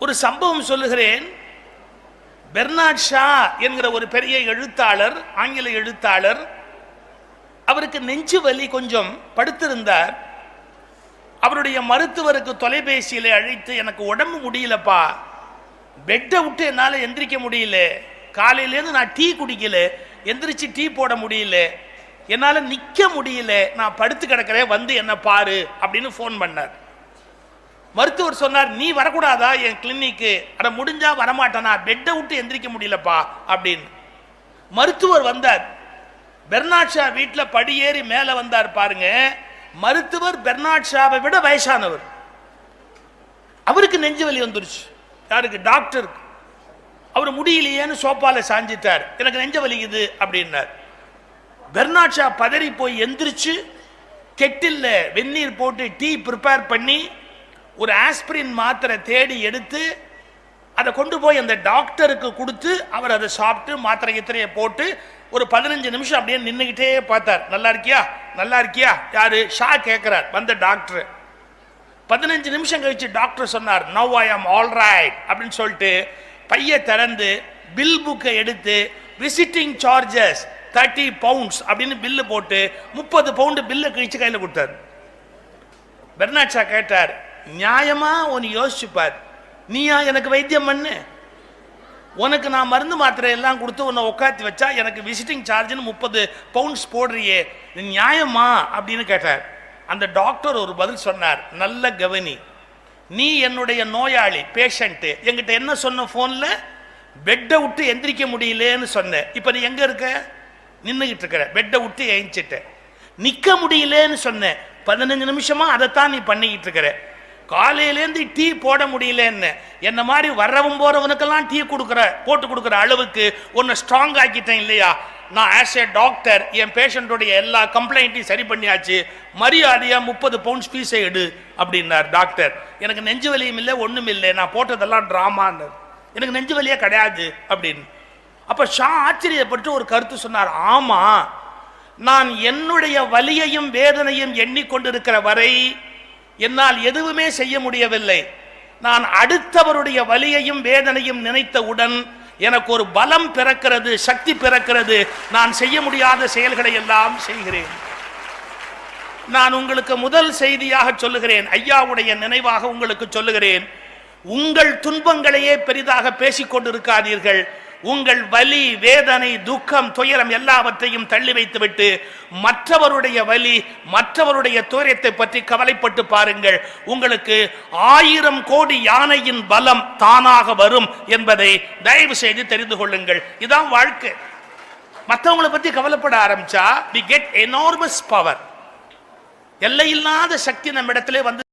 ஒரு சம்பவம் சொல்லுகிறேன். பெர்னாட் ஷா என்கிற ஒரு பெரிய எழுத்தாளர் ஆங்கில எழுத்தாளர் அவருக்கு நெஞ்சு வலி கொஞ்சம் படுத்திருந்தார். அவருடைய மருத்துவருக்கு தொலைபேசியில் அழைத்து எனக்கு உடம்பு முடியலப்பா. பெட்டை விட்டு என்னால் எந்திரிக்க முடியல. காலையிலேருந்து நான் டீ குடிக்கல. எந்திரிச்சு டீ போட முடியல. என்னால் நிற்க முடியல. நான் படுத்து கிடக்கிறேன். வந்து என்ன பாரு. அப்படின்னு ஃபோன் பண்ணார். மருத்துவர் சொன்னார் நீ வரக்கூடாதா என் கிளினிக்கு அட முடிஞ்சா வரமாட்டேனா பெட்டை விட்டு எந்திரிக்க முடியலப்பா அப்படின்னு. மருத்துவர் வந்தார். பெர்னாட்ஷா வீட்டில் படியேறி மேலே வந்தார் பாருங்க. மருத்துவர் பெர்னாட் ஷாவை விட வயசானவர். அவருக்கு நெஞ்சு வலி வந்துருச்சு. யாருக்கு? டாக்டருக்கு. அவர் முடியலையேன்னு சோப்பால சாஞ்சிட்டார். எனக்கு நெஞ்ச வலிக்குது அப்படின்னார். பெர்னாட்ஷா பதறி போய் எந்திரிச்சு கெட்டில்ல வெந்நீர் போட்டு டீ ப்ரிப்பேர் பண்ணி ஒரு ஆஸ்பிரின் மாத்திரை தேடி எடுத்து அதை கொண்டு போய் அந்த டாக்டருக்கு கொடுத்து அவர் அதை சாப்பிட்டு மாத்திரை கித்திரையை போட்டு ஒரு பதினஞ்சு நிமிஷம் அப்படியே நின்றுக்கிட்டே பார்த்தார். நல்லா இருக்கியா? நல்லா இருக்கியா? யாரு? ஷா கேட்குறார். வந்த டாக்டர். பதினஞ்சு நிமிஷம் கழிச்சு டாக்டர் சொன்னார் நவ் ஐ ஆம் ஆல் ரைட் அப்படின்னு சொல்லிட்டு பைய திறந்து பில் புக்கை எடுத்து விசிட்டிங் சார்ஜஸ் தேர்ட்டி பவுண்ட்ஸ் அப்படின்னு பில்லு போட்டு முப்பது பவுண்டு பில்லை கழிச்சு கையில் கொடுத்தார். பெர்னாட் ஷா கேட்டார் நியாயமா உன் யோசிச்சுப்பார். நீயா எனக்கு வைத்தியம் பண்ணு. உனக்கு நான் மருந்து மாத்திரை எல்லாம் கொடுத்து உன்னை உட்காத்தி வச்சா எனக்கு விசிட்டிங் சார்ஜ்னு முப்பது பவுண்ட்ஸ் போடுறியே. நியாயமா அப்படின்னு கேட்டார். அந்த டாக்டர் ஒரு பதில் சொன்னார். நல்ல கவனி. நீ என்னுடைய நோயாளி பேஷண்ட்டு என்கிட்ட என்ன சொன்ன ஃபோனில் பெட்டை விட்டு எந்திரிக்க முடியலேன்னு சொன்னேன். இப்போ நீ எங்கே இருக்க? நின்றுக்கிட்டு இருக்கிற. பெட்டை விட்டு ஏஞ்சிட்ட. நிற்க முடியலேன்னு சொன்னேன். பதினஞ்சு நிமிஷமாக அதைத்தான் நீ பண்ணிக்கிட்டு இருக்கிற. காலையிலேருந்து டீ போட முடியலன்னு. என்ன மாதிரி வர்றவன் போறவனுக்கெல்லாம் டீ கொடுக்குற போட்டு கொடுக்குற அளவுக்கு ஒன்று ஸ்ட்ராங் ஆக்கிட்டேன் இல்லையா? நான் ஆஸ் ஏ டாக்டர் என் பேஷண்ட்டுடைய எல்லா கம்ப்ளைண்ட்டையும் சரி பண்ணியாச்சு. மரியாதையாக முப்பது பவுண்ட்ஸ் ஃபீஸை எடு அப்படின்னார் டாக்டர் எனக்கு நெஞ்சு வலியும் இல்லை ஒன்றும் இல்லை. நான் போட்டதெல்லாம் ட்ராமான்னு எனக்கு நெஞ்சு வலியே கிடையாது அப்படின்னு. அப்போ ஷா ஆச்சரியப்பட்டு ஒரு கருத்து சொன்னார். ஆமாம் நான் என்னுடைய வலியையும் வேதனையும் எண்ணிக்கொண்டிருக்கிற வரை என்னால் எதுவுமே செய்ய முடியவில்லை. நான் அடுத்தவருடைய வலியையும் வேதனையும் நினைத்தவுடன் எனக்கு ஒரு பலம் பிறக்கிறது சக்தி பிறக்கிறது. நான் செய்ய முடியாத செயல்களை எல்லாம் செய்கிறேன். நான் உங்களுக்கு முதல் செய்தியாக சொல்லுகிறேன். ஐயாவுடைய நினைவாக உங்களுக்கு சொல்லுகிறேன். உங்கள் துன்பங்களையே பெரிதாக பேசிக்கொண்டிருக்காதீர்கள். உங்கள் வலி வேதனை துக்கம் துயரம் எல்லாவற்றையும் தள்ளி வைத்துவிட்டு மற்றவருடைய வலி மற்றவருடைய துயரத்தை பற்றி கவலைப்பட்டு பாருங்கள். உங்களுக்கு ஆயிரம் கோடி யானையின் பலம் தானாக வரும் என்பதை தயவு செய்து தெரிந்து கொள்ளுங்கள். இதான் வாழ்க்கை. மற்றவங்களை பத்தி கவலைப்பட ஆரம்பிச்சா வி கெட் எனார்மஸ் பவர் எல்லையில்லாத சக்தி நம்ம இடத்துல வந்து